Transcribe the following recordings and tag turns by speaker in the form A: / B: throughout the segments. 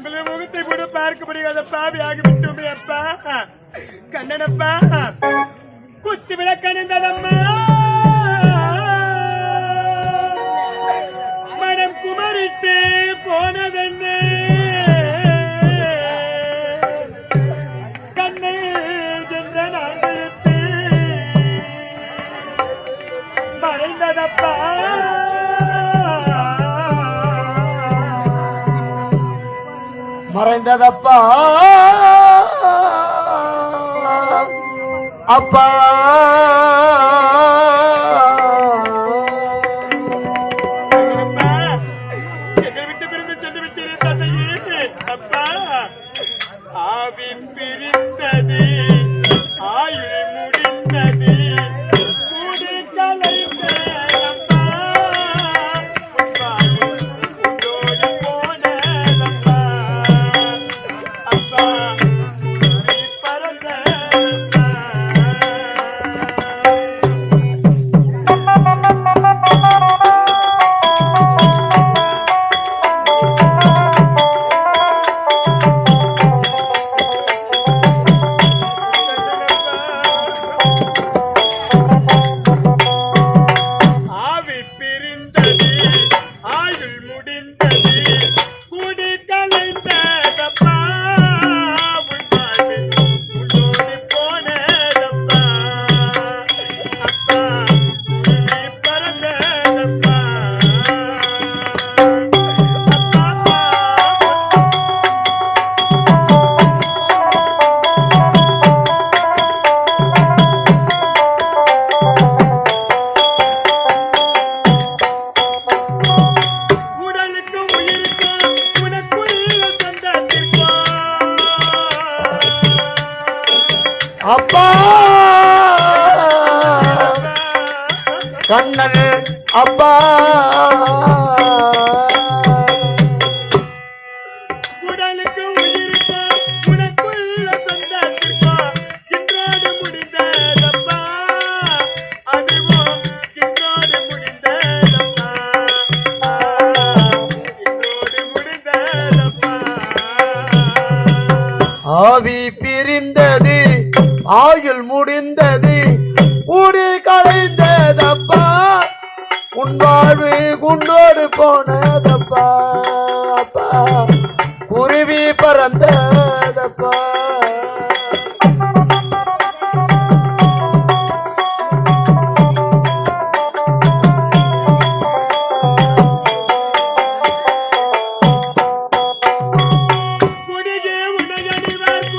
A: உங்களை முகத்தை கூட பார்க்க முடியாத பாவியாகி விட்டோமே அப்பா. கண்ணனப்பா. குத்து விளக்கணிந்ததம்மா. மறைந்ததப்பா?
B: அப்பா.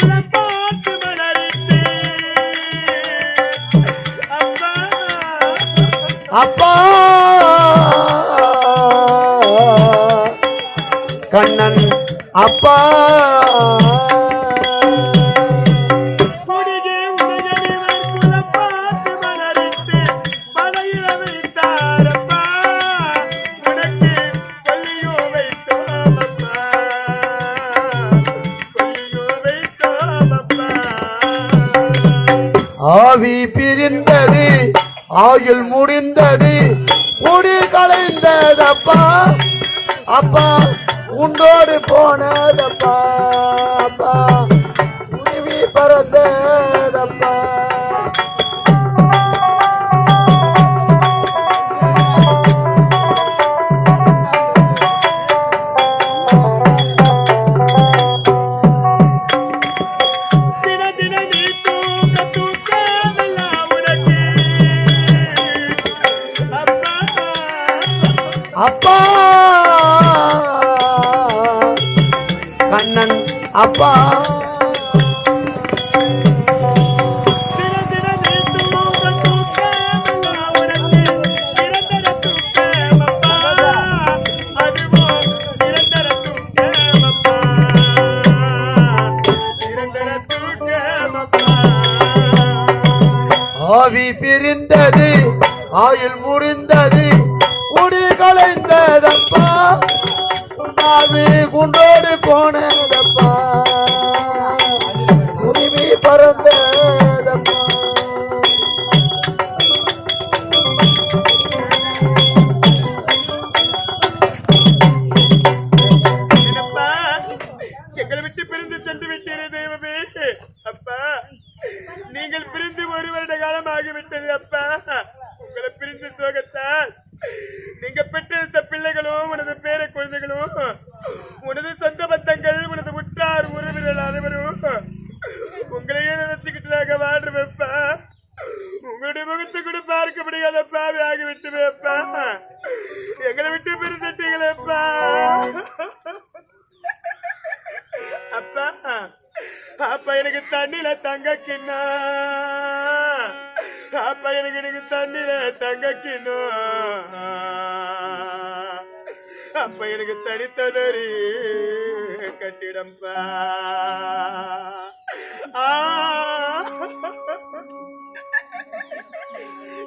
B: Let முடி கலைந்ததப்பா. அப்பா உண்டோடு போனதப்பா. அப்பா
A: உரிமை பறந்தேன் அப்பா.
B: அப்ப எனக்கு தண்ணில தங்க கிண்ணா அப்பா எனக்கு எனக்கு தண்ணில தங்க கிண்ணம். அப்ப எனக்கு தனித்ததறி கட்டிடம்பா. ஆ.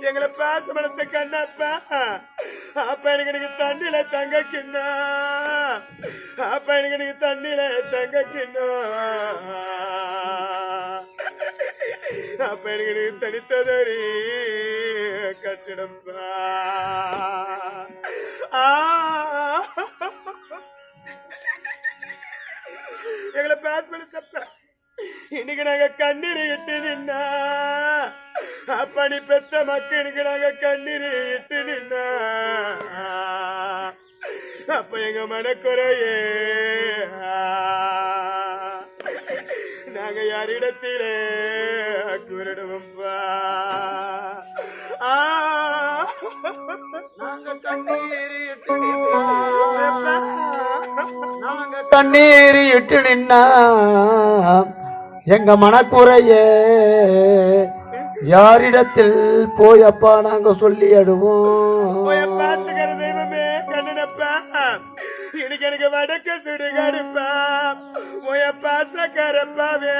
B: எங்களை பாசமனத்தை கண்ணப்பா. அப்ப எனக்கு எனக்கு தண்ணில தங்க கிண்ணா. அப்ப எனக்கு எனக்கு தண்ணில தங்க கிண்ணா. அப்ப எனக்கு எனக்கு தனித்ததறி கட்டிடம் ஆ. எங்களை பேச வளர்த்தப்ப இன்னைக்கு நாங்க கண்ணீர் இட்டு நின்னா. அப்ப நீ பெத்த மக்களுக்கு நாங்க கண்ணீர் இட்டு நின்னா. அப்ப எங்க மனக்குறையே. நாங்க யாரிடத்திலே கூறிடுவோம்பா ஆ.
A: நாங்க கண்ணீர் இட்டு நின்னா. நாங்க கண்ணீர் இட்டு நின்னா. எங்க மனக்குறைய. யாரிடத்தில் போயப்பா நாங்க சொல்லி
B: போய்
A: அடுவோம்
B: பார்த்துக்கிற தெய்வமே கண்ணனப்பா. இன்னைக்கு எனக்கு வடக்க சுடுகாடுப்பா. போய பாசக்காரப்பாவே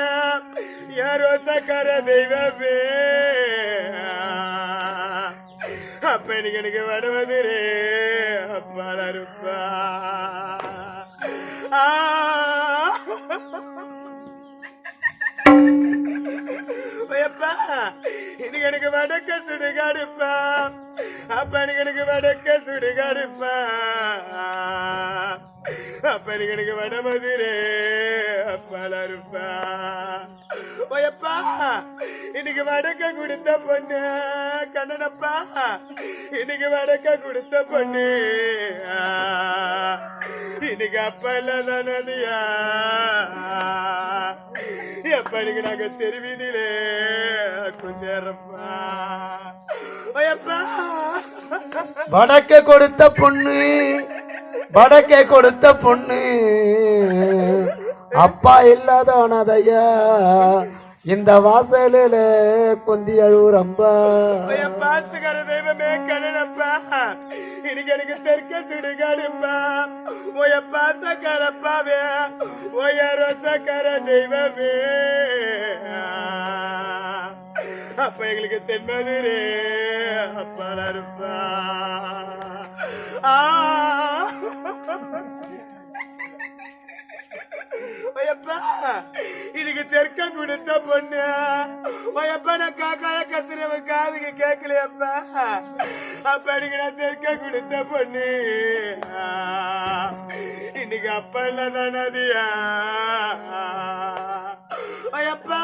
B: யாரோ சக்கார தெய்வமே. அப்ப எனக்கு எனக்கு வடவதிரே. அப்பா இருப்பா ஆ. இன்னைக்கு எனக்கு வடக்க சுடுகாடுப்பா அப்ப எனக்கு எனக்கு வடக்க சுடுகாடுப்பா அப்ப எனக்கு எனக்கு வடமதுரே அப்பாளருப்பா ஓயப்பா இன்னைக்கு வடக்க கொடுத்த பொண்ணு கண்ணனப்பா. இன்னைக்கு வடக்க கொடுத்த பொண்ணு. இன்னைக்கு அப்பா இல்லாத நதியா எப்படிக்கு நாங்க ஓயப்பா
A: வடக்க கொடுத்த பொண்ணு வடக்க கொடுத்த பொண்ணு. அப்பா இல்லாத அனாதையா இந்த வாசலில குந்தி அழுவுறம்பா.
B: தெய்வமே கண்ணனப்பா. இன்னைக்கு எனக்கு தெற்க சுடுகாடுப்பா ஓய பாசக்காரப்பாவே ஓய ரோசக்கார தெய்வமே அப்ப எங்களுக்கு தென்மதுரே அப்பா இருப்பா ஆ ஐயப்பா இன்னைக்கு தெற்க கொடுத்த பொண்ணு ஐயப்பா நான் காக்காய கத்துறவன் காதுக்கு கேட்கலையப்பா அப்ப. இன்னைக்கு நான் தெற்க கொடுத்த பொண்ணு. இன்னைக்கு அப்பா இல்லதான் நதியா ஐயப்பா.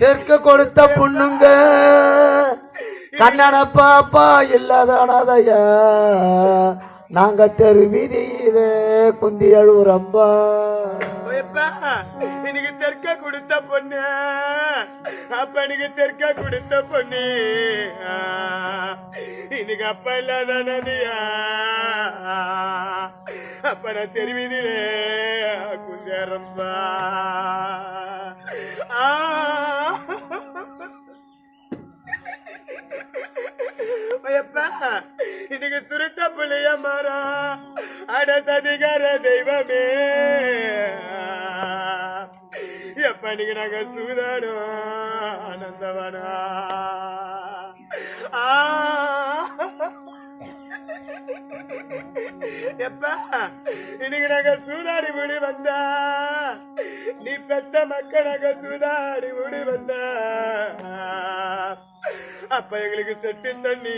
A: தெற்க கொடுத்த பொண்ணுங்க. கண்ணன பாப்பா இல்லாத அனாதையா நாங்க தெரு வீதியில குந்தி அழுவுறம்பா
B: ஐயப்பா இன்னைக்கு தெற்க கொடுத்த பொண்ணு. அப்ப எனக்கு தெற்க கொடுத்த பொண்ணு. ஆ, இன்னைக்கு அப்பா இல்லாத நதியா அப்ப நான் தெரிவிதிலே குந்தேரம்பா. ஆ ஐயப்பா இன்னைக்கு சுருட்ட பிள்ளைய மரம் அட சதிகார தெய்வமே. எப்ப நீங்க நாங்க சூதாடும் ஆனந்தவனா? ஆ. எப்பா இன்னைக்கு நாங்க சூதாடி முடி வந்தா? நீ பெத்த மக்கள் நாங்க சூதாடி முடி வந்தா? அப்ப எங்களுக்கு செட்டு தண்ணி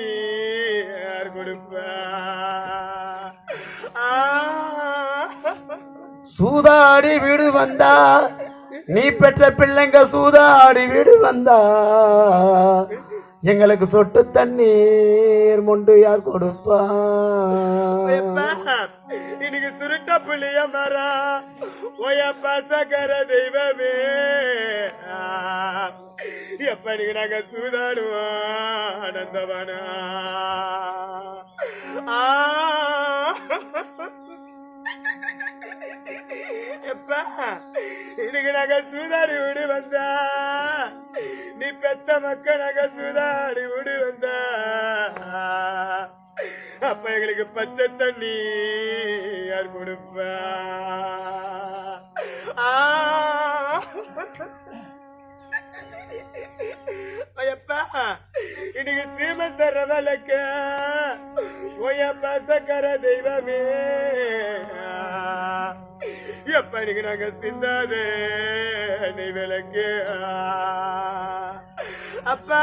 B: யார் கொடுப்பா.
A: சூதாடி வீடு வந்தா நீ பெற்ற பிள்ளைங்க சூதாடி வீடு வந்தா எங்களுக்கு சொட்டு தண்ணீர் மொண்டு யார் கொடுப்பா?
B: இன்னைக்கு சுருட்ட புள்ளிய மரா ஓயப்பா சகர தெய்வமே. எப்ப நீங்க நாங்க சூதாடுவோம்? ஆனந்தவனா ஆ. எப்பா? இன்னைக்கு நாங்க சூதாடி விடு வந்தா. நீ பெத்த மக்க நாங்க சூதாடி விடு வந்தா. அப்ப எங்களுக்கு பச்சை தண்ணி யார் கொடுப்பா? ஆ. ஐயப்பா இன்னைக்கு சீம சரவலக்க ஓயப்பா சக்கர தெய்வமே. எப்ப இன்னைக்கு நாங்க சிந்தாதே நீ விளக்கு. அப்பா.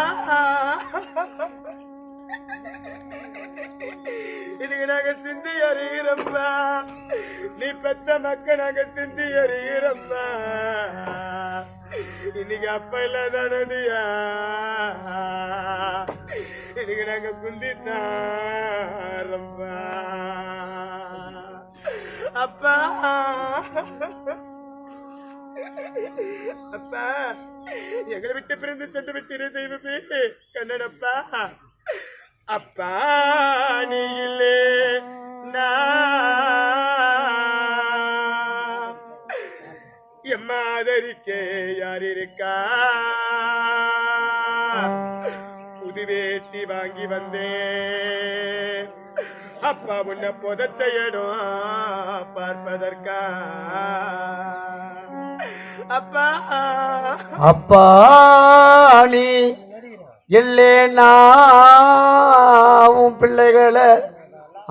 B: இன்னைக்கு நாங்க சிந்தி அறிகிறோம்மா நீ பெத்த மக்க நாங்க சிந்தி அறிகிறோம்மா இன்னைக்கு அப்ப இல்லாதானடியா இன்னைக்கு நாங்க குந்தித்தாரம்பா அப்பா. அப்பா எங்களை விட்டு பிறந்து சென்று விட்டிரு தெய்வமே. கண்ணனப்பா. அப்பா நீ இல்லை. நான் எம்மாதரிக்கே யார் இருக்கா புது வாங்கி வந்தேன். அப்பா உன்னை புதைச்சையடும் பார்ப்பதற்கா? அப்பா.
A: அப்பா நீ இல்லே உன் பிள்ளைகளை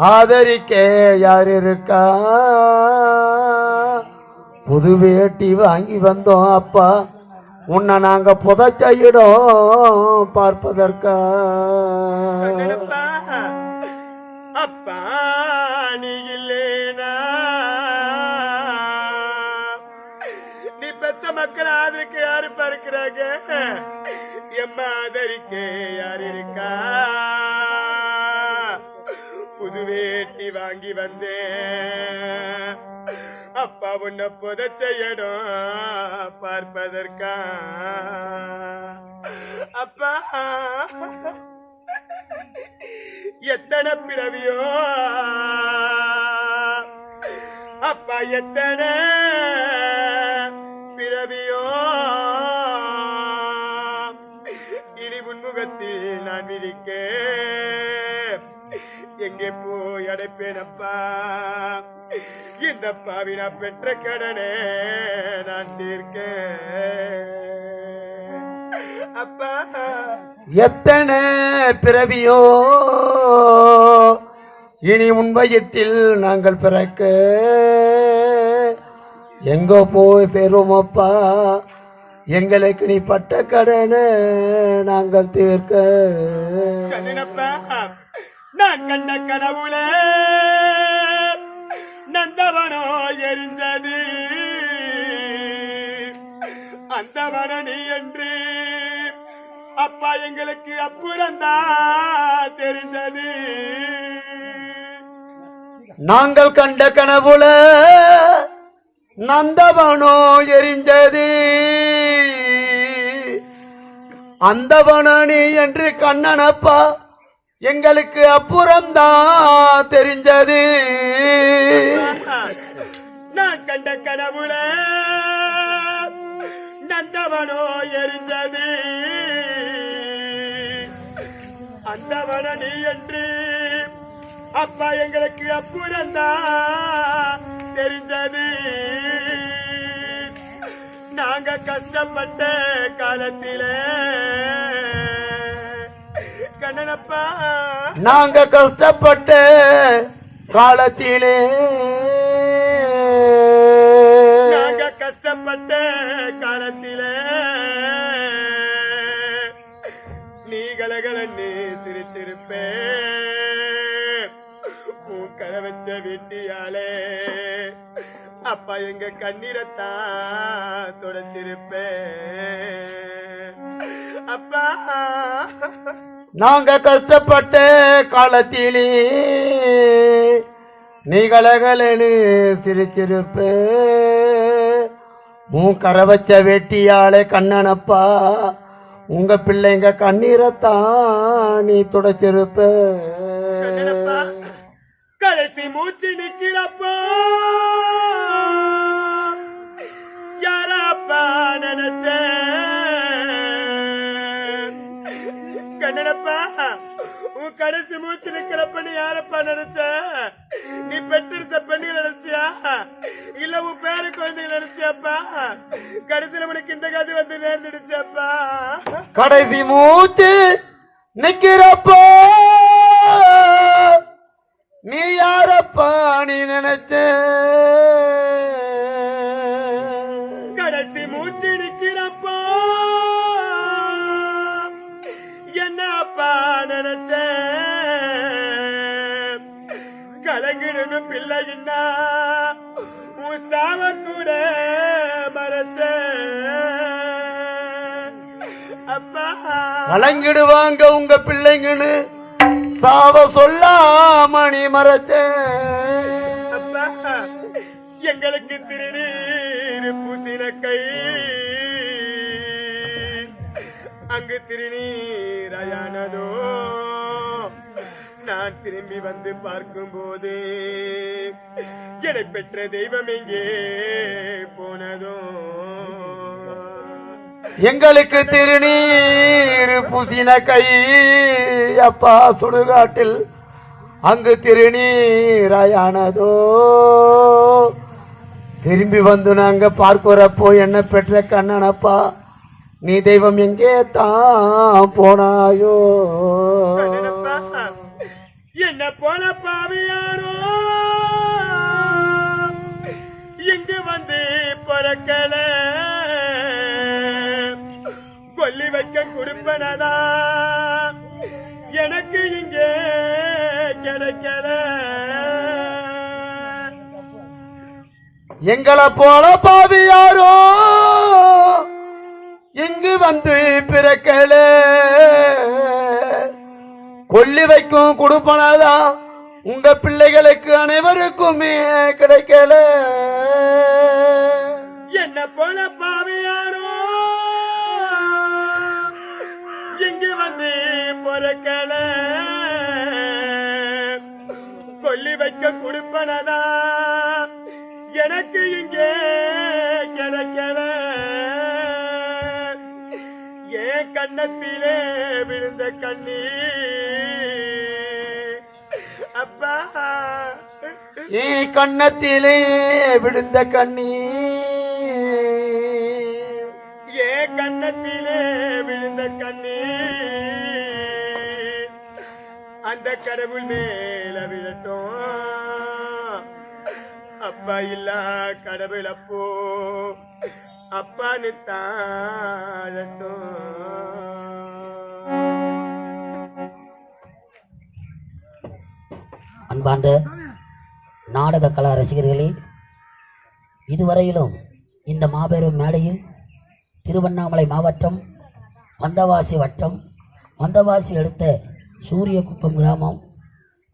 A: ஆதரிக்க யார் இருக்கா புது வேட்டி வாங்கி வந்தோம் அப்பா. உன்னை நாங்க புதைச்ச இடம் பார்ப்பதற்கா
B: அப்பா நீ இல்லேனா. நீ பெத்த மக்கள் ஆதரிக்க யாரு பார்க்கிறாங்க? எம்மா ஆதரிக்க யார் இருக்கா? புது வேட்டி வாங்கி வந்தேன். அப்பா உன்னை புதைச்ச இடம் பார்ப்பதற்கா. அப்பா. எத்தனை பிறவியோ. அப்பா எத்தனை பிறவியோ. இனி உன்முகத்தில் நான் விரிக்கேன் எங்கே போய் அடைப்பேனப்பா? இந்த பாவி நான் பெற்ற கடனே நான் தீர்க்க அப்பா.
A: எத்தனை பிறவியோ? இனி வயிற்றில் நாங்கள் பிறக்க. எங்க போய் சேருவோமப்பா எங்களுக்கு நீ பட்ட கடனை நாங்கள் தீர்க்க.
B: நான் கண்ட கனவுல நந்தவனோ எரிஞ்சது அந்த என்று அப்பா எங்களுக்கு அப்புறந்தா தெரிஞ்சது
A: நாங்கள் கண்ட கனவுல நந்தவனோ எரிஞ்சது அந்தவனி என்று கண்ணனப்பா எங்களுக்கு அப்புறம்தான் தெரிஞ்சது.
B: நான் கண்ட கனவுல நந்தவனோ எரிஞ்சது. அந்தவன நீ என்று அப்பா எங்களுக்கு அப்புறம்தான் தெரிஞ்சது. நாங்க கஷ்டப்பட்ட காலத்திலே
A: நாங்க கஷ்டப்பட்ட காலத்திலே
B: நாங்க கஷ்டப்பட்ட காலத்திலே. நீ கலகலன்னு சிரிச்சிருப்பே. உன் கரை வச்ச வீட்டியாலே அப்பா எங்க கண்ணீரத்தான் தொடச்சிருப்பே. அப்பா.
A: நாங்க கஷ்டப்பட்ட காலத்திலே நீ கலகலனு சிரிச்சிருப்ப. உன் கரை வச்ச வெட்டியாலே கண்ணனப்பா உங்க பிள்ளைங்க கண்ணீரத்தான் நீ துடைச்சிருப்ப.
B: கடைசி மூச்சு நிற்கிறப்பா கடைசி மூச்சு நிக்கிற நீ யாரப்பா நினைச்ச? நீ பெற்றெடுத்த பெண்ணுகள் நினைச்சியா? இல்ல உன் பேரு குழந்தைகள் நினைச்சியாப்பா? கடைசியில உனக்கு இந்த கதை வந்து நேர்ந்துடுச்சாப்பா?
A: கடைசி மூச்சு நிக்கிறப்போ நீ யாரப்பா நீ நினைச்ச? கலங்கிடுவாங்க உங்க பிள்ளைங்கன்னு. சாவ சொல்லாம நீ
B: மரத்தே. எங்களுக்கு திருநீர் பூசின கை. அங்கு திருநீராயானதோ நான் திரும்பி வந்து பார்க்கும்போது என்னை பெற்ற தெய்வம் எங்கே போனதோ.
A: எங்களுக்கு திருநீர் பூசின கை அப்பா சுடுகாட்டில் அங்கு திருநீராயானதோ. திரும்பி வந்து நாங்க பார்க்கிறப்போ என்ன பெற்ற கண்ணனப்பா நீ தெய்வம் எங்கே தான் போனாயோ?
B: என்ன போல பாவியாரோ? இங்கு வந்து பிறக்கலை? வைக்க கொடுப்பனதா எனக்கு இங்கே கிடைக்கல.
A: எங்களை போல பாவியாரோ இங்கு வந்து பிறக்கல. கொல்லி வைக்கும் கொடுப்பனதா உங்க பிள்ளைகளுக்கு அனைவருக்குமே கிடைக்கல.
B: என்ன போல பாவியாரோ இங்கு வந்து பொறக்கல. கொல்லி வைக்க கொடுப்பனதா? எனக்கு இங்கே கிடைக்கல. ஏன் கண்ணத்திலே விழுந்த கண்ணி அப்பா. ஏ கண்ணத்திலே விழுந்த கண்ணீர். அந்த கடவுள் மேல விழட்டும். அப்பா இல்ல கடவுள் அப்போ அப்பான்னு தாழட்டும்.
C: அன்பாண்ட நாடக கலா ரசிகர்களே இதுவரையிலும் இந்த மாபெரும் மேடையில் திருவண்ணாமலை மாவட்டம் வந்தவாசி வட்டம் வந்தவாசி அடுத்த சூரியகுப்பம் கிராமம்.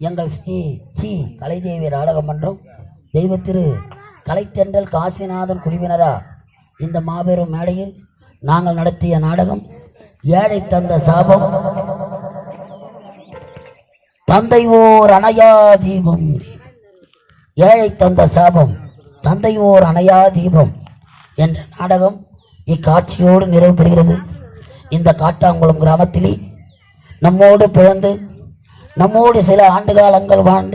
C: எங்கள் ஸ்ரீ சி கலைதேவி நாடக மன்றம். தெய்வத்திரு கலைத்தென்றல் காசிநாதன் குழுவினரா இந்த மாபெரும் மேடையில் நாங்கள் நடத்திய நாடகம் ஏழை தந்த சாபம். தந்தை ஓர் அணையா தீபம் ஏழை தந்த சாபம் தந்தை ஓர் அணையா தீபம் என்ற நாடகம் இக்காட்சியோடு நிறைவு பெறுகிறது இந்த காட்டாங்குளம் கிராமத்திலே நம்மோடு பிறந்து நம்மோடு சில ஆண்டு காலங்கள் வாழ்ந்து